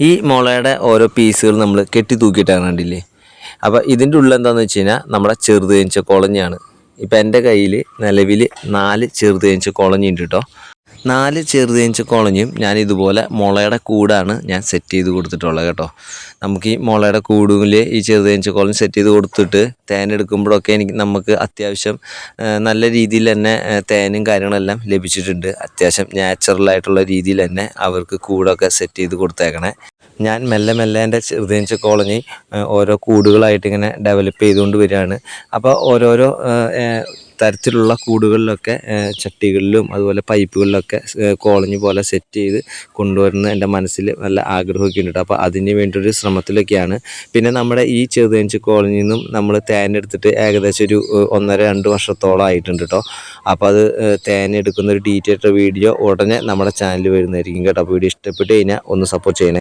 ഈ മുളയുടെ ഓരോ പീസുകൾ നമ്മൾ കെട്ടി തൂക്കിയിട്ടാണ് കണ്ടില്ലേ? അപ്പോൾ ഇതിന്റെ ഉള്ളിൽ എന്താണെന്ന് വെച്ച് കഴിഞ്ഞാൽ നമ്മുടെ ചെറുതേഞ്ച കുളഞ്ഞാണ് ഇപ്പം എന്റെ കയ്യിൽ നിലവിൽ നാല് ചെറുതേഞ്ച കോളഞ്ഞി ഉണ്ട് കേട്ടോ നാല് ചെറുതേനീച്ച കോളനിയും ഞാൻ ഇതുപോലെ മുളയുടെ കൂടാണ് ഞാൻ സെറ്റ് ചെയ്ത് കൊടുത്തിട്ടുള്ളത് കേട്ടോ. നമുക്ക് ഈ മുളയുടെ കൂടുമിൽ ഈ ചെറുതേനീച്ച കോളനി സെറ്റ് ചെയ്ത് കൊടുത്തിട്ട് തേൻ എടുക്കുമ്പോഴൊക്കെ എനിക്ക് നമുക്ക് അത്യാവശ്യം നല്ല രീതിയിൽ തന്നെ തേനും കാര്യങ്ങളെല്ലാം ലഭിച്ചിട്ടുണ്ട്. അത്യാവശ്യം നാച്ചുറലായിട്ടുള്ള രീതിയിൽ തന്നെ അവർക്ക് കൂടൊക്കെ സെറ്റ് ചെയ്ത് കൊടുത്തേക്കണേ. ഞാൻ മെല്ലെ മെല്ലെ എന്റെ ചെറുതേഞ്ച കോളനി ഓരോ കൂടുകളായിട്ട് ഇങ്ങനെ ഡെവലപ്പ് ചെയ്തുകൊണ്ട് വരികയാണ്. അപ്പോൾ ഓരോരോ തരത്തിലുള്ള കൂടുകളിലൊക്കെ ചട്ടികളിലും അതുപോലെ പൈപ്പുകളിലൊക്കെ കോളനി പോലെ സെറ്റ് ചെയ്ത് കൊണ്ടുവരുന്ന എന്റെ മനസ്സിൽ നല്ല ആഗ്രഹമൊക്കെ ഉണ്ട് അപ്പോൾ അതിന് വേണ്ടിയൊരു ശ്രമത്തിലൊക്കെയാണ്. പിന്നെ നമ്മുടെ ഈ ചെറുതേഞ്ച് കോളനിയിൽ നിന്നും നമ്മൾ തേൻ എടുത്തിട്ട് ഏകദേശം ഒരു ഒന്നര രണ്ട് വർഷത്തോളം ആയിട്ടുണ്ട് കേട്ടോ. അപ്പോൾ അത് തേൻ എടുക്കുന്ന ഒരു ഡീറ്റെയിൽഡ് വീഡിയോ ഉടനെ നമ്മുടെ ചാനലിൽ വരുന്നതായിരിക്കും കേട്ടോ. അപ്പോൾ വീഡിയോ ഇഷ്ടപ്പെട്ട് കഴിഞ്ഞാൽ ഒന്ന് സപ്പോർട്ട് ചെയ്യണേ.